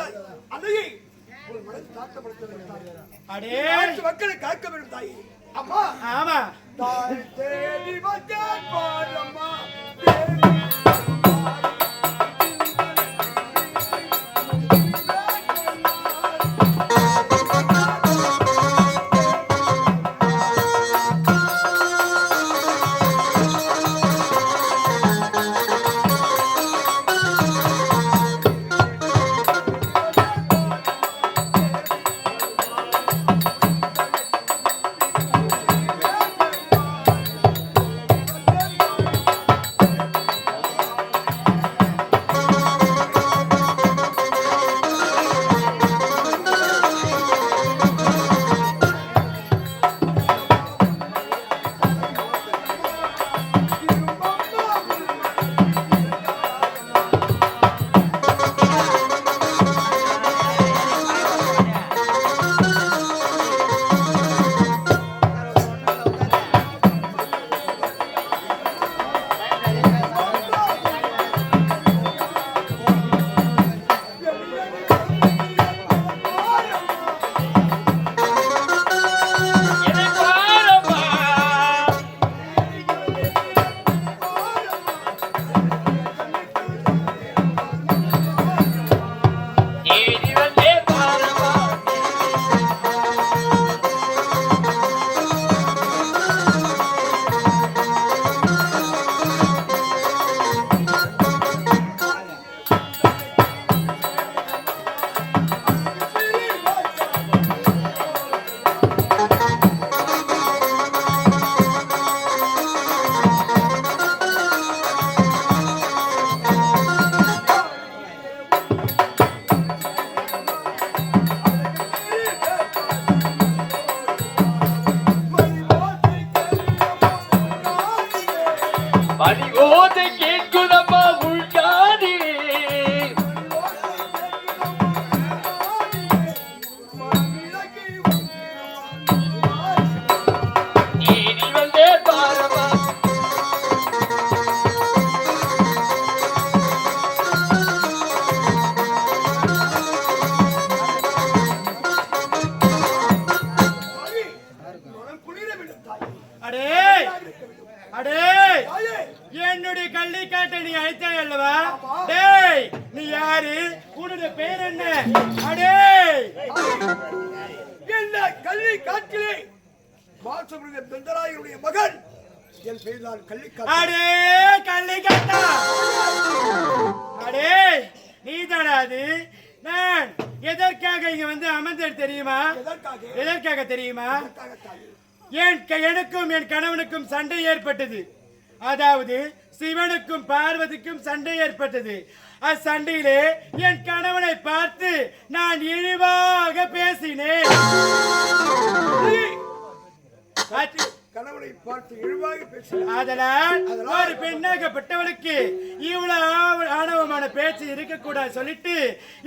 இருக்கிறாய் அதையே உன் மனது தாக்கப்படுத்த வேண்டும் அடே! மக்களை அம்மா! ஆமா. தேடி வந்தால் பாரம்மா தேடி மணி கல்வி காட்டிலே. பாலசுப்ரமணிய பெந்தராயனுடைய மகன். என் பெயர் தான் கல்வி அடே கள்ளிக்காட்டா? அடே நீதானா அது? நான் எதற்காக இங்க வந்து அமர்ந்தேன் தெரியுமா? எதற்காக? தெரியுமா? என் எனக்கும் என் கணவனுக்கும் சண்டை ஏற்பட்டது. அதாவது சிவனுக்கும் பார்வதிக்கும் சண்டை ஏற்பட்டது. அச்சண்டையிலே என் கணவனை பார்த்து நான் இழிவாக பேசினேன். கணவனை பார்த்து இழிவாக பேசினார் அதனால் ஒரு பெண்ணாகப்பட்டவளுக்கு இவ்வளவு ஆணவமான பேச்சு இருக்கக்கூடாது சொல்லிட்டு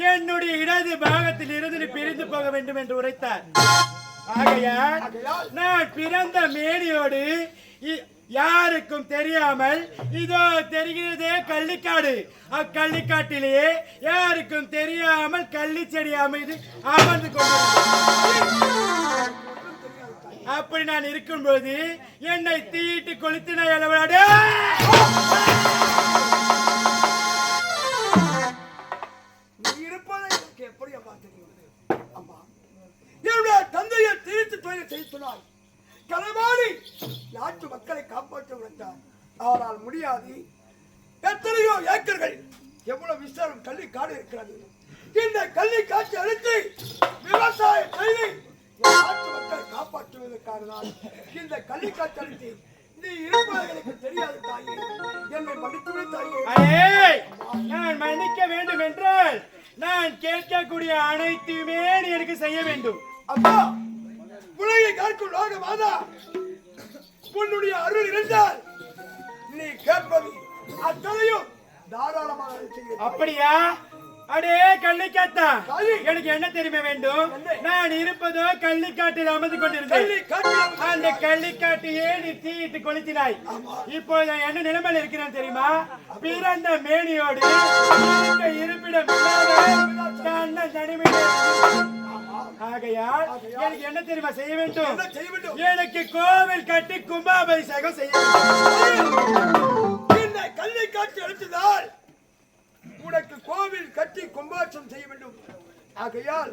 என்னுடைய இடது பாகத்தில் இருந்து பிரிந்து போக வேண்டும் என்று உரைத்தார். ஆகையால் நான் பிறந்த மேனியோடு இ- யாருக்கும் தெரியாமல் இதோ தெரிகிறதே கள்ளிக்காடு. அக்கள்ளிக்காட்டிலேயே யாருக்கும் தெரியாமல் கள்ளி செடி அமைது அமர்ந்து அப்படி நான் இருக்கும்போது என்னை தீட்டு கொளுத்து நான் அளவலாடே இருப்பதை எப்படி அம்மா தெரியும் அம்மா என்னுடைய தந்தையை திரித்து தொழில் செய்ய களவாடி நாட்டு மக்களை காப்பாற்ற விட்டார் ஆனால் முடியாது. எத்தனையோ ஏக்கர்கள் எவ்வளவு விஸ்தாரம் கல்வி காடு இருக்கிறது. இந்த கல்வி காட்சி அழித்து விவசாயம் செய்து நாட்டு மக்களை காப்பாற்றுவதற்காக தான் இந்த கல்வி காட்சி அழித்து நீ இருப்பது எனக்கு தெரியாது தாயே. என்னை மன்னித்து தாயே. நான் மன்னிக்க வேண்டும் என்றால் நான் கேட்கக்கூடிய அனைத்துமே நீ எனக்கு செய்ய வேண்டும். அப்பா காக்கும் லோக மாதா உன்னுடைய அருள் இருந்தால் நீ கேட்பது அத்தனையும் தாராளமாக அப்படியா? அடே கள்ளிக்காத்தா. தாயி. எனக்கு என்ன தெரியுமா வேண்டும்? நான் இருப்பதோ கள்ளிக்காட்டில் அமர்ந்து கொண்டிருந்தேன். அந்த கள்ளிக்காட்டையே நீ தீயிட்டு கொளுத்தினாய். இப்போ நான் என்ன நிலைமையில் இருக்கிறேன் தெரியுமா? பிறந்த மேனியோடு இருப்பிடம் தன்னை தனிமையில் ஆகையால் எனக்கு என்ன தெரியுமா செய்ய வேண்டும்? என்ன செய்ய வேண்டும்? எனக்கு கோவில் கட்டி கும்பாபிஷேகம் செய்ய வேண்டும். இந்த கல்லை காட்சி அழுத்ததால் உனக்கு கோவில் கட்டி கும்பாட்சம் செய்ய வேண்டும். ஆகையால்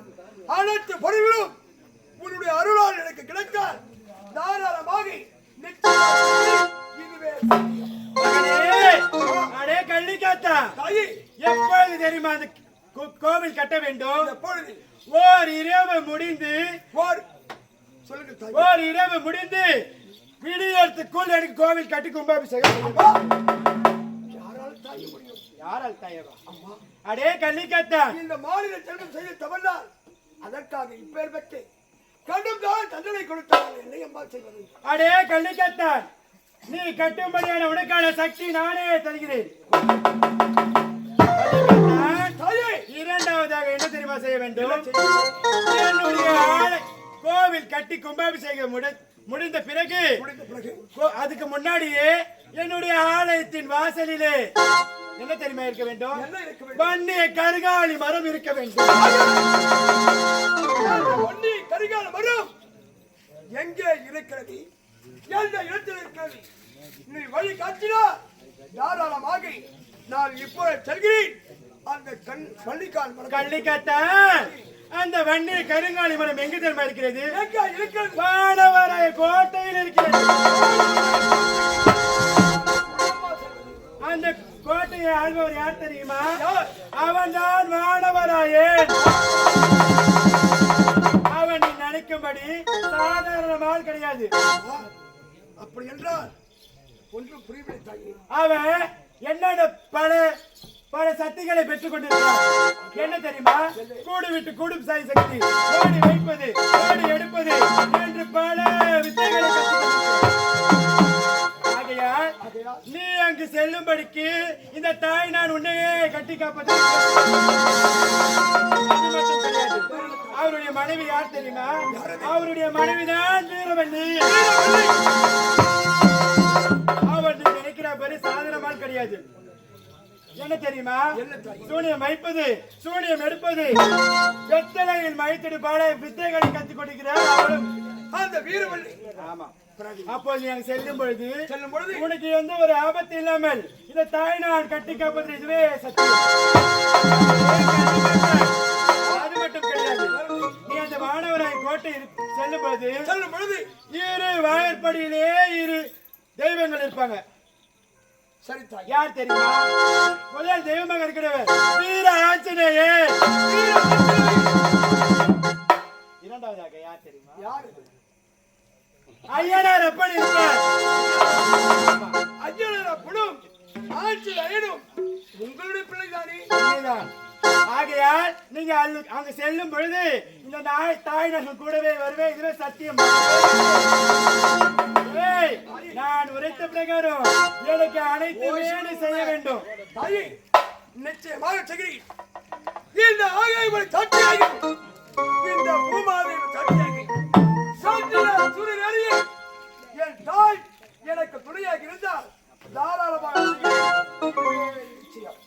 அனைத்து பொருள்களும் உன்னுடைய அருளால் எனக்கு கிடைத்தால் தாராளமாக இதுவே அடே கள்ளிக்காத்தா தாயி. எப்பொழுது தெரியுமா அந்த கோவில் கட்ட வேண்டும்? எப்பொழுது? ஓர் இரவு முடிந்து போர் சொல்லுங்க ஓர் இரவு முடிந்து விடியறதுக்குள் எனக்கு கோவில் கட்டி கும்பாபிஷேகம் யாரால் தயவா அடே கள்ளிக்காத்தா இந்த மாநில செல்வம் செய்ய தவறினால் அதற்காக இப்பேர் பெற்று கடும் தான் தண்டனை கொடுத்தார்கள் என்னை அம்மா செய்வது? அடே கள்ளிக்கத்தான் நீ கட்டும்படியான உனக்கான சக்தி நானே தருகிறேன். வேண்டும்? என்னுடைய ஆளை கோவில் கட்டி கும்பாபிஷேகம் முடி- முடிந்த பிறகு அதுக்கு முன்னாடியே என்னுடைய ஆலயத்தின் வாசலிலே என்ன தெரியுமா இருக்க வேண்டும்? வன்னிய கருகாலி மரம் இருக்க வேண்டும். கரிகால மரம். எங்கே இருக்கிறது? எந்த இடத்தில் இருக்கிறது நீ வழி காட்டினா தாராளமாக நான் இப்போ செல்கிறேன். அந்த மரம் கள்ளிக்கத்தான் அந்த வன்னிய கருங்காலி மரம் எங்க தெரியுமா இருக்கிறது? வானவராய கோட்டையில் இருக்கிறது. அந்த கோட்டையை ஆள்பவர் யார் தெரியுமா? அவன் தான் வானவராயன் அவன் நீ நினைக்கும்படி சாதாரணமால் கிடையாது. அப்படி என்றால் ஒன்றும் புரியவில்லை அவன் என்னென்ன பல பல சக்திகளை பெற்றுக் கொண்டிருக்கிறார் என்ன தெரியுமா? கூடு விட்டு கூடும் சாய் சக்தி. ஓடி வைப்பது ஓடி எடுப்பது என்று பல வித்தைகளை ஆகையால் நீ அங்கு செல்லும்படிக்கு இந்த தாய் நான் உன்னையே கட்டி காப்பது அவருடைய மனைவி யார் தெரியுமா? அவருடைய மனைவிதான் வீரவல்லி என்ன தெரியுமா? சூனியம் வைப்பது சூனியம் எடுப்பது. வெத்தலையில் மைத்திடு பாட வித்தைகளை கற்றுக் கொடுக்கிறார் அவளும் அந்த வீரவள்ளி ஆமா. பிறகு அப்போ நீ அங்க செல்லும் பொழுது செல்லும் பொழுது உனக்கு எந்த ஒரு ஆபத்து இல்லாமல் இந்த தாய் நான் கட்டி காப்பது இதுவே சத்தியம் அது மட்டும் கிடையாது. நீ அந்த மாணவராய் கோட்டை செல்லும் பொழுது செல்லும் பொழுது இரு வாயற்படியிலே இரு. தெய்வங்கள் இருப்பாங்க. சரி தாய் யார் தெரியுமா? முதல் தெய்வமாக இருக்கிறவர் வீர ஆஞ்சநேயர் இரண்டாவதாக யார் தெரியுமா? யார்? ஐயனார் எப்படி இருப்பார்? அஞ்சலரா புடும் ஆட்சி அயனும் உங்களுடைய பிள்ளைதானே? உண்மைதான். ஆகையால் நீங்க அங்க- செல்லும் பொழுது இந்த நாய் தாய் நான் கூடவே வருவேன் இதுவே சத்தியம். நான் உரைத்த பிரகாரம் எனக்கு அனைத்து வேலை செய்ய வேண்டும். தாயே நிச்சயமாக செய்கிறேன் இந்த ஆகாயமலை சாட்சியாகி இந்த பூமாதேவி சாட்சியாகி சாட்சியார் சூரியன் அறிய என் தாய் எனக்கு துணையாக இருந்தால் தாராளமாக. நிச்சயம்.